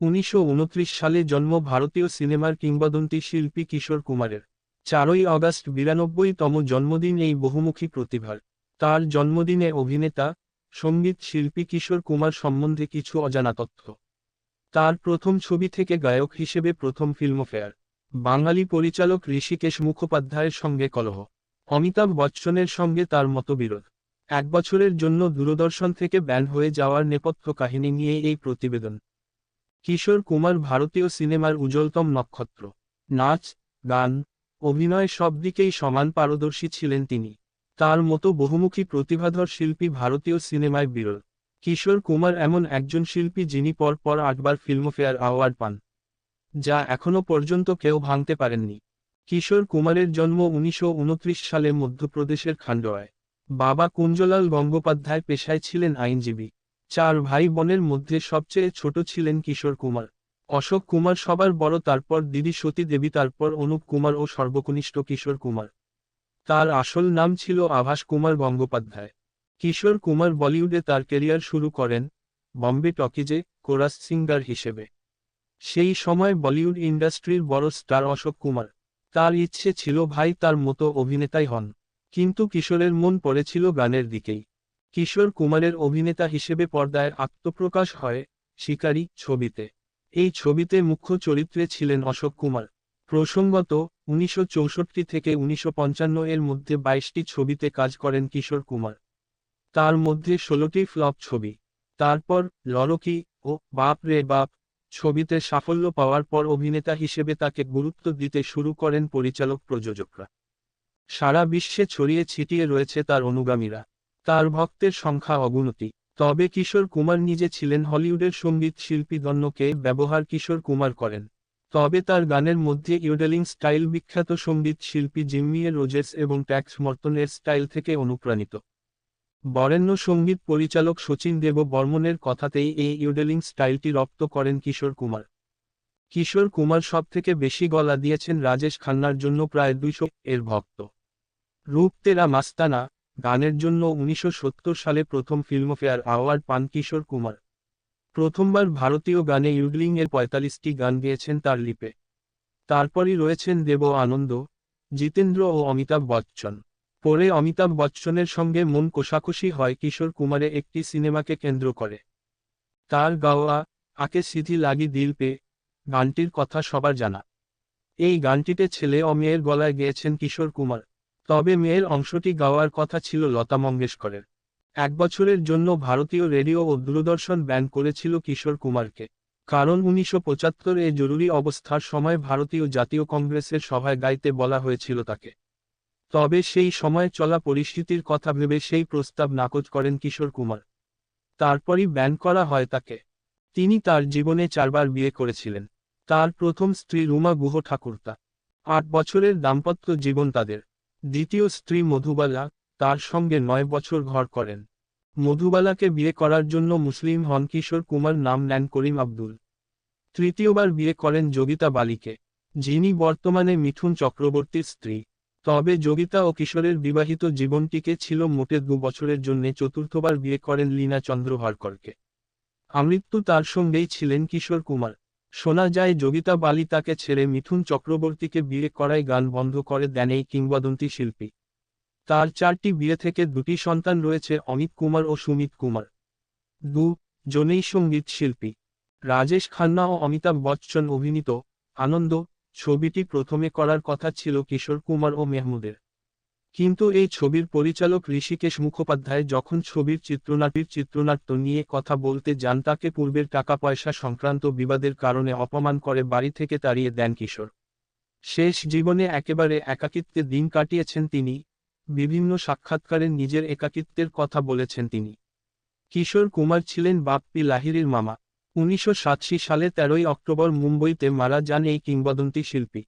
উনিশশো উনত্রিশ সালে জন্ম ভারতীয় সিনেমার কিংবদন্তি শিল্পী কিশোর কুমারের। চারই আগস্ট বিরানব্বইতম জন্মদিন এই বহুমুখী প্রতিভার। তার জন্মদিনে অভিনেতা, সংগীত শিল্পী কিশোর কুমার সম্বন্ধে কিছু অজানা তথ্য। তার প্রথম ছবি থেকে গায়ক হিসেবে প্রথম ফিল্মফেয়ার। বাঙালি পরিচালক ঋষিকেশ মুখোপাধ্যায়ের সঙ্গে কলহ। অমিতাভ বচ্চনের সঙ্গে তার মতবিরোধ। এক বছরের জন্য দূরদর্শন থেকে ব্যান হয়ে যাওয়ার নেপথ্য কাহিনী নিয়ে এই প্রতিবেদন। কিশোর কুমার ভারতীয় সিনেমার উজ্জ্বলতম নক্ষত্র। নাচ, গান, অভিনয় সব দিকেই সমান পারদর্শী ছিলেন তিনি। তার মতো বহুমুখী প্রতিভাধর শিল্পী ভারতীয় সিনেমায় বিরল। কিশোর কুমার এমন একজন শিল্পী যিনি পর পর আটবার ফিল্মফেয়ার অ্যাওয়ার্ড পান, যা এখনও পর্যন্ত কেউ ভাঙতে পারেননি। কিশোর কুমারের জন্ম উনিশশো উনত্রিশ সালে মধ্যপ্রদেশের খান্ডোয়ায়। বাবা কুঞ্জলাল গঙ্গোপাধ্যায় পেশায় ছিলেন আইনজীবী। চার ভাই বোনের মধ্যে সবচেয়ে ছোট ছিলেন কিশোর কুমার। অশোক কুমার সবার বড়, তারপর দিদি সতী দেবী, তারপর অনুপ কুমার ও সর্বকনিষ্ঠ কিশোর কুমার। তার আসল নাম ছিল আভাস কুমার গঙ্গোপাধ্যায়। কিশোর কুমার বলিউডে তার কেরিয়ার শুরু করেন বম্বে টকিজে কোরাস সিঙ্গার হিসেবে। সেই সময় বলিউড ইন্ডাস্ট্রির বড় স্টার অশোক কুমার। তার ইচ্ছে ছিল ভাই তার মতো অভিনেতাই হন। কিন্তু কিশোরের মন পড়েছিল গানের দিকেই। কিশোর কুমারের অভিনেতা হিসেবে পর্দায় আত্মপ্রকাশ হয় শিকারী ছবিতে। এই ছবিতে মুখ্য চরিত্রে ছিলেন অশোক কুমার। প্রসঙ্গত, উনিশশো চৌষট্টি থেকে উনিশশো পঞ্চান্ন এর মধ্যে বাইশটি ছবিতে কাজ করেন কিশোর কুমার। তার মধ্যে ষোলোটি ফ্লপ ছবি। তারপর, লড়কি ও বাপ রে বাপ ছবিতে সাফল্য পাওয়ার পর অভিনেতা হিসেবে তাকে গুরুত্ব দিতে শুরু করেন পরিচালক প্রযোজকরা। সারা বিশ্বে ছড়িয়ে ছিটিয়ে রয়েছে তার অনুগামীরা। তার ভক্তের সংখ্যা অগুণতি তবে কিশোর কুমার নিজে ছিলেন হলিউডের সংগীত শিল্পী দন্যকে ব্যবহার কিশোর কুমার করেন। তবে তার গানের মধ্যে ইউডেলিং স্টাইল বিখ্যাত সংগীত শিল্পী জিম্মিয়ে রোজেস এবং ট্যাক্স মর্তনের স্টাইল থেকে অনুপ্রাণিত। বরেণ্য সংগীত পরিচালক শচীন দেব বর্মনের কথাতেই এই ইউডেলিং স্টাইলটি রপ্ত করেন কিশোর কুমার। কিশোর কুমার সবথেকে বেশি গলা দিয়েছেন রাজেশ খান্নার জন্য প্রায় দুইশো এর ভক্ত। রূপ তেরা মাস্তানা গানের জন্য উনিশশো সত্তর সালে প্রথম ফিল্মফেয়ার অ্যাওয়ার্ড পান কিশোর কুমার। প্রথমবার ভারতীয় গানে ইউডলিং এর পঁয়তাল্লিশটি গান গেয়েছেন তার লিপে। তারপরই রয়েছেন দেব আনন্দ, জিতেন্দ্র ও অমিতাভ বচ্চন। পরে অমিতাভ বচ্চনের সঙ্গে মন কোষাকুষি হয় কিশোর কুমারে একটি সিনেমাকে কেন্দ্র করে। তার গাওয়া, আকে সিধি লাগি দিল পে, গানটির কথা সবার জানা। এই গানটিতে ছেলে ও মেয়ের গলায় গেয়েছেন কিশোর কুমার। তবে মেয়ের অংশটি গাওয়ার কথা ছিল লতা মঙ্গেশকরের। এক বছরের জন্য ভারতীয় রেডিও ও দূরদর্শন ব্যান করেছিল কিশোর কুমারকে। কারণ উনিশশো পঁচাত্তর এ জরুরি অবস্থার সময় ভারতীয় জাতীয় কংগ্রেসের সভায় গাইতে বলা হয়েছিল তাকে। তবে সেই সময় চলা পরিস্থিতির কথা ভেবে সেই প্রস্তাব নাকচ করেন কিশোর কুমার। তারপরই ব্যান করা হয় তাকে। তিনি তার জীবনে চারবার বিয়ে করেছিলেন। তার প্রথম স্ত্রী রুমা গুহ ঠাকুরতা। আট বছরের দাম্পত্য জীবন তাদের। দ্বিতীয় স্ত্রী মধুবালা তার সঙ্গে নয় বছর ঘর করেন। মধুবালাকে বিয়ে করার জন্য মুসলিম হন কিশোর কুমার নাম নেন করিম আব্দুল। তৃতীয়বার বিয়ে করেন যোগিতা বালিকে, যিনি বর্তমানে মিঠুন চক্রবর্তীর স্ত্রী। তবে যোগিতা ও কিশোরের বিবাহিত জীবনটিকে ছিল মোটে দু বছরের জন্য চতুর্থবার বিয়ে করেন লীনা চন্দ্র ভারকরকে আমৃত্যু তার সঙ্গেই ছিলেন কিশোর কুমার। শোনা যায় যোগিতা বালি তাকে ছেড়ে মিথুন চক্রবর্তীকে বিয়ে করায় গান বন্ধ করে দেন এই কিংবদন্তি শিল্পী। তার চারটি বিয়ে থেকে দুটি সন্তান রয়েছে, অমিত কুমার ও সুমিত কুমার। দু, জনেই সংগীত শিল্পী। রাজেশ খান্না ও অমিতাভ বচ্চন অভিনীত, আনন্দ, ছবিটি প্রথমে করার কথা ছিল কিশোর কুমার ও মেহমুদের। কিন্তু এই ছবির পরিচালক ঋষিকেশ মুখোপাধ্যায় যখন ছবির চিত্রনাট্যের চিত্রনাট্য নিয়ে কথা বলতে যান, তাকে পূর্বের টাকা পয়সা সংক্রান্ত বিবাদের কারণে অপমান করে বাড়ি থেকে তাড়িয়ে দেন কিশোর। শেষ জীবনে একেবারে একাকিত্বে দিন কাটিয়েছেন তিনি। বিভিন্ন সাক্ষাৎকারে নিজের একাকিত্বের কথা বলেছেন তিনি। কিশোর কুমার ছিলেন বাপ্পি লাহিরির মামা। উনিশশো সালে তেরোই অক্টোবর মুম্বইতে মারা যান এই কিংবদন্তি শিল্পী।